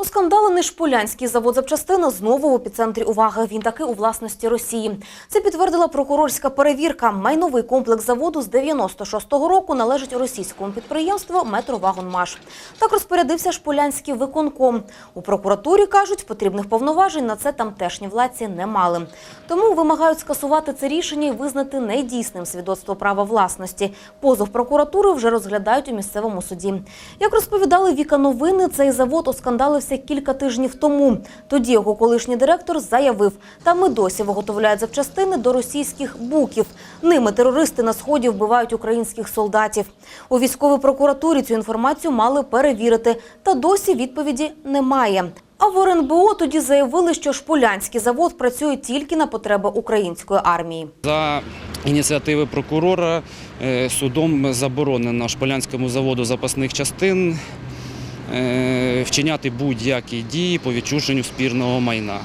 Оскандалений шполянський завод запчастин знову в епіцентрі уваги. Він таки у власності Росії. Це підтвердила прокурорська перевірка. Майновий комплекс заводу з 96-го року належить російському підприємству «Метровагонмаш». Так розпорядився шполянський виконком. У прокуратурі кажуть, потрібних повноважень на це тамтешні владці не мали. Тому вимагають скасувати це рішення і визнати недійсним свідоцтво права власності. Позов прокуратури вже розглядають у місцевому суді. Як розповідали Віка Новини, цей завод оскандалився кілька тижнів тому. Тоді його колишній директор заявив, там і досі виготовляють запчастини до російських буків. Ними терористи на сході вбивають українських солдатів. У військовій прокуратурі цю інформацію мали перевірити, та досі відповіді немає. А в РНБО тоді заявили, що шполянський завод працює тільки на потреби української армії. За ініціативи прокурора е, судом заборонено Шполянському заводу запасних частин е, вчиняти будь-які дії по відчуженню спірного майна.